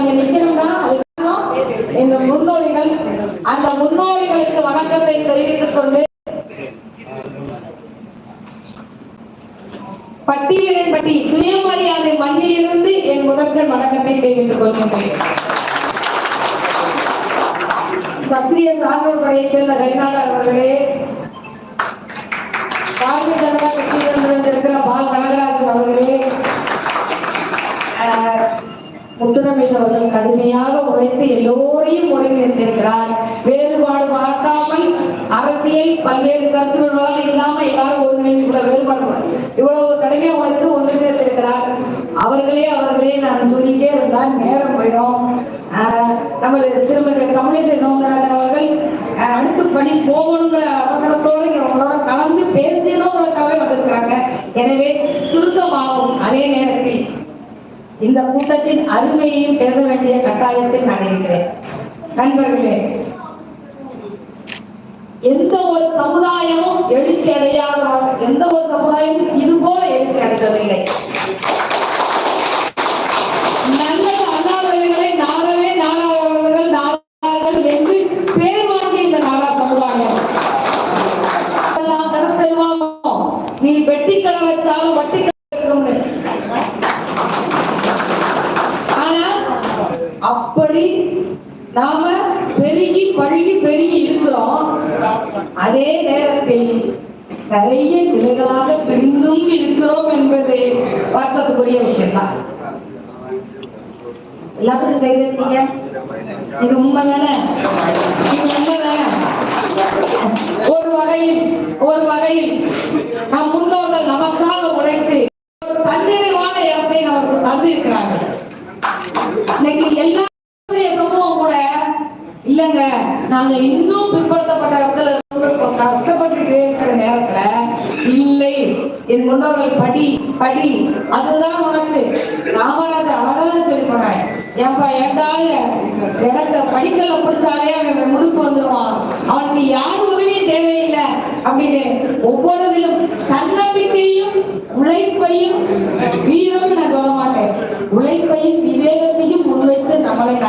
இங்க நிக்கணும்னா அது காரணம் எங்க முன்னோடிகள். அந்த முன்னோடிகளுக்கு வணக்கத்தை தெரிவித்துக் கொண்டு பட்டியலின் பட்டி சுயமரியாதை மண்ணிலிருந்து என் முதற்கண் வணக்கத்தை தெரிவித்துக் கொள்கின்றேன். சத்திரிய சாகர் படையைச் சேர்ந்த கைநாளர் அவர்களே பாரதிய ஜனதா கட்சி இருக்கிற பால் கனகராஜன் அவர்களே ஆஹ், முத்துரமேஷ் அவர்கள் கடுமையாக உழைத்து எல்லோரையும் ஒருங்கிணைத்திருக்கிறார் வேறுபாடு வளர்க்காமல் அரசியல் பல்வேறு கருத்துகளால் இல்லாம எல்லாரும் ஒருங்கிணைப்புல வேறுபாடு இவ்வளவு கடுமையாக உழைத்து ஒன்று சேர்த்திருக்கிறார். அவர்களே அவர்களே நான் சொல்லிட்டே இருந்தால் நேரம் போயிடும். நமது திருமதி தமிழிசை சவுந்தரராஜன் அவர்கள் அடுத்து பணி போகணுங்கிற அவசரத்தோடு உங்களோட கலந்து பேசணுங்கிறதுக்காகவே வந்திருக்கிறாங்க. எனவே சுருக்கமாகும் அதே நேரத்தில் இந்த கூட்டத்தின் அருமையையும் பேச வேண்டிய கட்டாயத்தில் நான் இருக்கிறேன். நண்பர்களே எந்த ஒரு சமுதாயமும் எழுச்சி அடையாத எந்த ஒரு சமுதாயமும் இது போல எழுச்சி அடைந்ததில்லை நல்லது அல்லாதவர்களை நாடவே நாடாதவர்கள் நாடார்கள் என்று பேர் வாங்கிய இந்த நாடா சமுதாயம். நீ வெட்டி கடை வச்சாலும் வட்டி அப்படி நாம பெருகி பழுகி பெருகி இருக்கிறோம். அதே நேரத்தில் நிறைய கிளைகளாக பிரிந்தும் இருக்கிறோம் என்பது வருத்தத்துக்குரிய விஷயம்தான். எல்லாத்துக்கும் கை தட்டீங்க இது உண்மைதானே? இது உண்மைதானே ஒரு வகையில் ஒரு வகையில் நம் முன்னோர்கள் நமக்காக உழைத்து ஒரு தன்னிறைவான இடத்தை நமக்கு தந்திருக்கிறார்கள் இன்னைக்கு எல்லா சமூகம் கூட இல்லங்க. நாங்க இன்னும் பிற்படுத்தப்பட்ட இடத்துல கஷ்டப்பட்டுட்டு இருக்கிற நேரத்துல இல்லை. என் முன்னோர்கள் படி படி. அதுதான் உனக்கு. ராமராஜர் அழகாக சொல்லி போனாங்க ஏன்பா எங்கால இடத்த படிக்கல பிடிச்சாலே அவன் முழுக்கு வந்துருவான். அவனுக்கு யார் உதவியும் தேவையில்லை அப்படின்னு ஒவ்வொருதிலும் தன்னம்பிக்கையும் உழைப்பையும்